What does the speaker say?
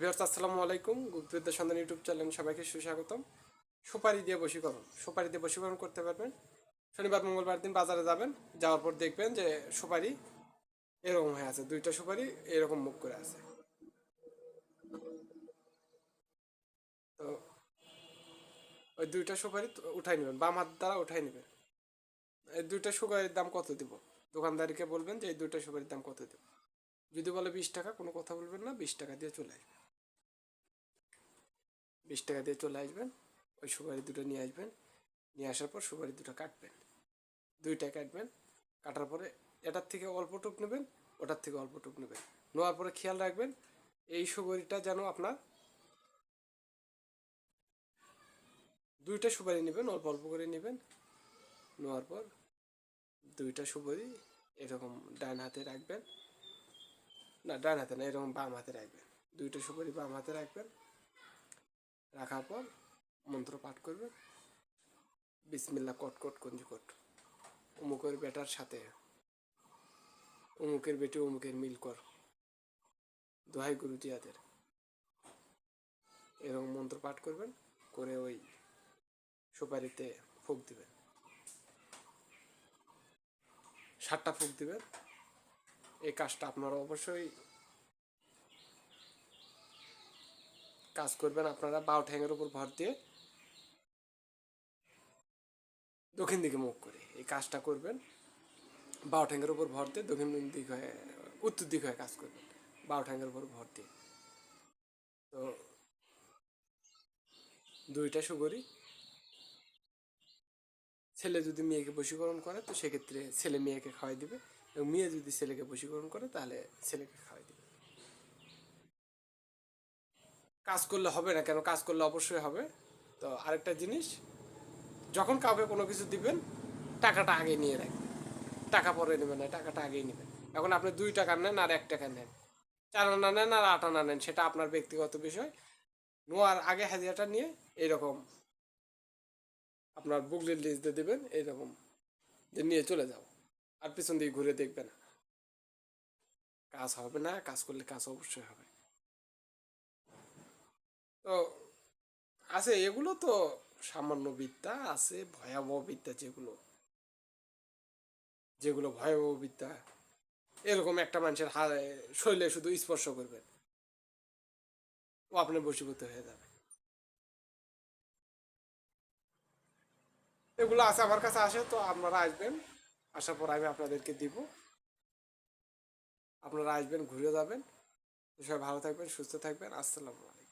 Viewers, আসসালামু আলাইকুম। গুপ্তবিদ্যা সন্ধান ইউটিউব চ্যানেল সবাইকে সুস্বাগতম। সুপারি দিয়ে বশীকরণ। সুপারি দিয়ে বশীকরণ করতে পারবেন। শনিবার, মঙ্গলবার দিন বাজারে যাবেন। যাওয়ার পর দেখবেন যে সুপারি এরকম হয়ে আছে। দুইটা সুপারি এরকম মুখ করে আছে। তো ওই দুইটা সুপারি উঠাই নেবেন। বাম হাত দ্বারা উঠাই নেবেন। এই দুইটা সুপারির দাম কত দিব? দোকানদারিকে বলবেন যে এই দুইটা সুপারির দাম কত দিব? যদি বলে বিশ টাকা, কোনো কথা বলবেন না। বিশ টাকা দিয়ে চলে আসবেন। বিশ টাকা দিয়ে চলে আসবেন, ওই সুপারি দুটো নিয়ে আসবেন, নিয়ে আসার পর সুপারি দুটো কাটবেন। দুইটা কাটবেন, কাটার পরে এটার থেকে অল্প টুক নেবেন, ওটার থেকে অল্প টুক নেবেন। নেওয়ার পরে খেয়াল রাখবেন, এই সুপারিটা যেন আপনার দুইটা সুপারি নেবেন, অল্প অল্প করে নেবেন। নেওয়ার পর দুইটা সুপারি এরকম ডান হাতে রাখবেন। না, ডান হাতে না, এরকম বাম হাতে রাখবেন। দুইটা সুপারি বাম হাতে রাখবেন। রাখার পর মন্ত্র পাঠ করবেন বিসমিল্লা কট কট কঞ্জি কট। অমুকের বেটার সাথে। অমুকের বেটি অমুকের মিল কর। দোহাই গুরুজিয়াদের এরকম মন্ত্র পাঠ করবেন, করে ওই সুপারিতে ফুক দিবেন। সাতটা ফুক দিবেন। এই কাজটা আপনারা অবশ্যই কাজ করবেন আপনারা বারো ঠ্যাঙের উপর ভর দিয়ে দক্ষিণ দিকে মুখ করে এই কাজটা করবেন বারো ঠ্যাঙের উপর ভর দিয়ে দক্ষিণ দিক হয়ে, উত্তর দিক হয়ে কাজ করবেন বারো ঠ্যাঙের উপর ভর দিয়ে। তো দুইটা সুগরি। ছেলে যদি মেয়েকে বশীকরণ করে, তো সেক্ষেত্রে ছেলে মেয়েকে খাওয়াই দিবে, এবং মেয়ে যদি ছেলেকে বশীকরণ করে, তাহলে ছেলেকে খাওয়াই দিবে। কাজ করলে হবে না কেন? কাজ করলে অবশ্যই হবে। তো আরেকটা জিনিস, যখন কাউকে কোনো কিছু দিবেন, টাকাটা আগে নিয়ে রাখবেন টাকা পরে নেবেন না, টাকাটা আগেই নেবেন। এখন আপনি দুই টাকা নেন আর এক টাকা নেন। চার আনা নেন আর আট আনা নেন, সেটা আপনার ব্যক্তিগত বিষয়। নোয়ার আগে হাজিরাটা নিয়ে এইরকম আপনার বুকলির লিস্ট দিয়ে দেবেন এইরকম যে নিয়ে চলে যাও। আর পিছন দিকে ঘুরে দেখবে না কাজ হবে না, কাজ করলে কাজ অবশ্যই হবে। তো আছে, এগুলো তো সামান্য বিদ্যা, আছে ভয়াবহ বিদ্যা যেগুলো। যেগুলো ভয়াবহ বিদ্যা। এরকম একটা মানুষের শরীরে শুধু স্পর্শ করবেন ও আপনার বসীভূত হয়ে যাবে। এগুলো আছে আমার কাছে, আসে তো আপনারা আসবেন। আসার পর আমি আপনাদেরকে দিব। আপনারা আসবেন, ঘুরে যাবেন। সবাই ভালো থাকবেন, সুস্থ থাকবেন। আসসালামু আলাইকুম।